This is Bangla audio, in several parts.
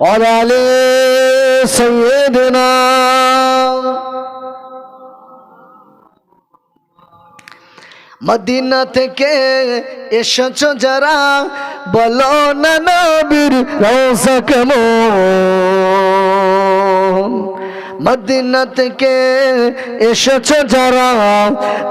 وعلى آل سيدنا মদিনা থেকে এসেছো যারা বলো না নবীর রওজা কেমন মদিনা থেকে এসেছো যারা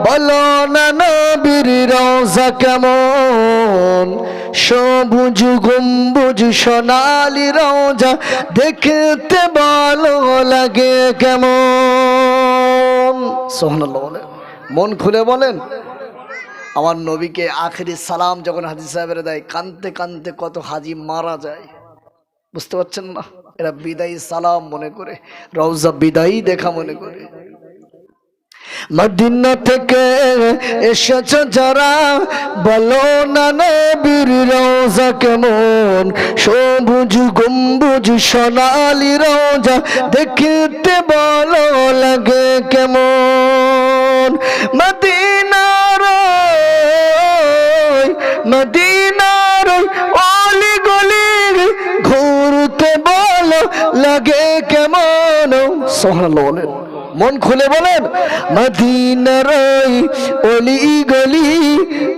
বলো না নবীর রওজা কেমন সবুজ গম্বুজ, সোনালি রওজা দেখতে ভালো লাগে কেমন? সোহানাল্লাহ বলেন। মন খুলে বলেন। আমার নবীকে আখেরি সালাম যখন হাজি সাহেবের দেয়, কানতে কানতে কত হাজি মারা যায়। বুঝতে পারছেন না? এরা বিদায়ী সালাম মনে করে, রওজা বিদায়ী দেখা মনে করে। মদিনা থেকে এসেছ যারা, বলো না নবীর রওজা কেমন? সবুজ গম্বুজ, সোনালি রওজা, দেখতে বলো লাগে কেমন? মদিনার মদিনার অলি গলি ঘুরতে বলো লাগে কেমন? বলেন। মন খুলে বলেন মদিনার অলি গলি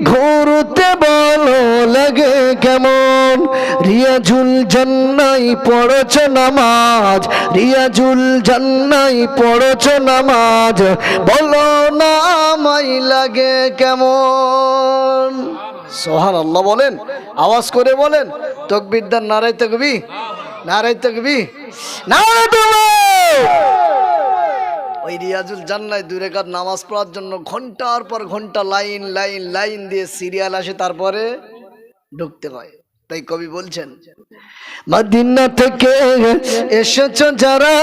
ঘুরতে বলো লাগে কেমন? রিয়াজুল জান্নাই পড়ছ নামাজ, রিয়াজুল জান্নাই পড়ছ নামাজ, বলো না আমাই লাগে কেমন? সোহান আল্লাহ বলেন, আওয়াজ করে বলেন তকবিদ্যার নারাই তকবি নারাই তকবি তকবি ওই রিয়াজুল জান্নায় দুই রেখাত নামাজ পড়ার জন্য ঘণ্টার পর ঘণ্টা লাইন লাইন লাইন দিয়ে সিরিয়াল আসে, তারপরে ঢুকতে হয়। তাই কবি বলছেন, মদিনা থেকে এসেছ যারা,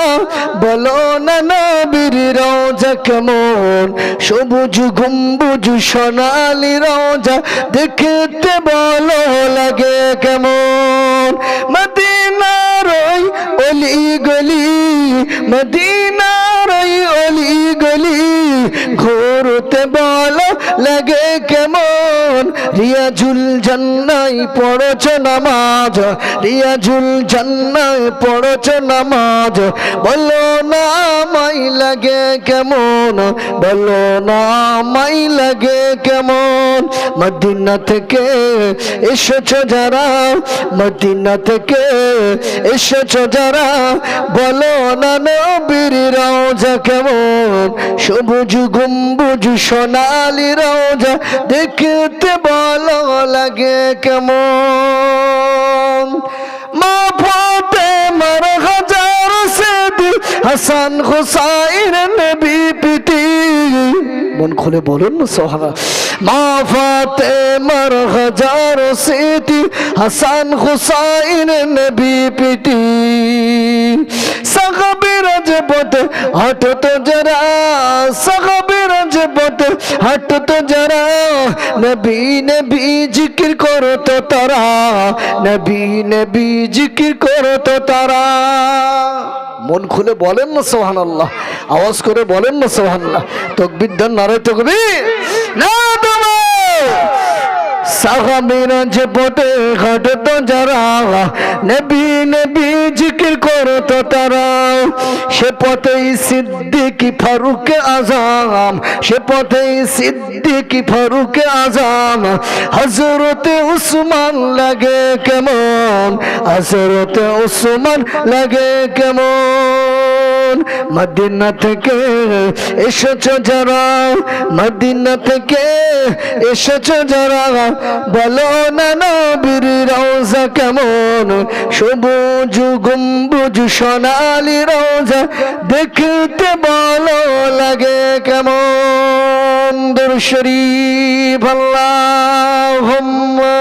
বলো না নবীর রওজা কেমন? সবুজ গম্বুজ, সোনালি রওজা, দেখতে বলো লাগে কেমন? মদিনার ওই অলি গলি মদিনার ওই গলি ঘুরতে বলো লাগে কেমন? রিয়াজুল জান্নাই পড়ছ নামাজ, রিয়াজুল জান্নাই পড়ছ নামাজ। বলো না মাই লাগে কেমন? বলো না মাই লাগে কেমন? মদিনা থেকে এসেছ যারা, মদিনা থেকে এসেছ যারা, বলো না, নবীর রওজা কেমন? সবুজ গম্বুজ সোনালি রওজা দেখতে ভালো লাগে কেমন? মা ফাতে মার হাজার সেদি, হাসান হুসাইন নবী পিটি। মন খুলে বলুন না সোহানা মা ফাতে মার হাজার সেদি, হাসান হুসাইন নবী পিটি। সাহাবিরাজ বটে হঠাৎ যারা সাহাবিরাজ বটে হঠাৎ যারা নবী নবী জিকির করো তো তারা। নবী নবী জিকির করো তো তারা। মন খুলে বলেন না সোহান আল্লাহ আওয়াজ করে বলেন না সোহান তকবির দেন নারায় তকবির। না তোমার সাহাবিরা যে পটে ঘটত যারা, নবী নবী জিকির করত তারা। সে পথেই সিদ্দিকি ফারুক আজাম, সে পথেই সিদ্দিকি ফারুক আজাম। হজরতে উসমান লাগে কেমন? হজরতে উসমান লাগে কেমন? মদিনা থেকে এসেছ যারা, মদিনা থেকে এসেছ যারা, বলো না নবীর রওজা কেমন? সবুজ গম্বুজ, সোনালি রওজা দেখতে ভালো লাগে কেমন? দুর শরীফ, আল্লাহুম্মা।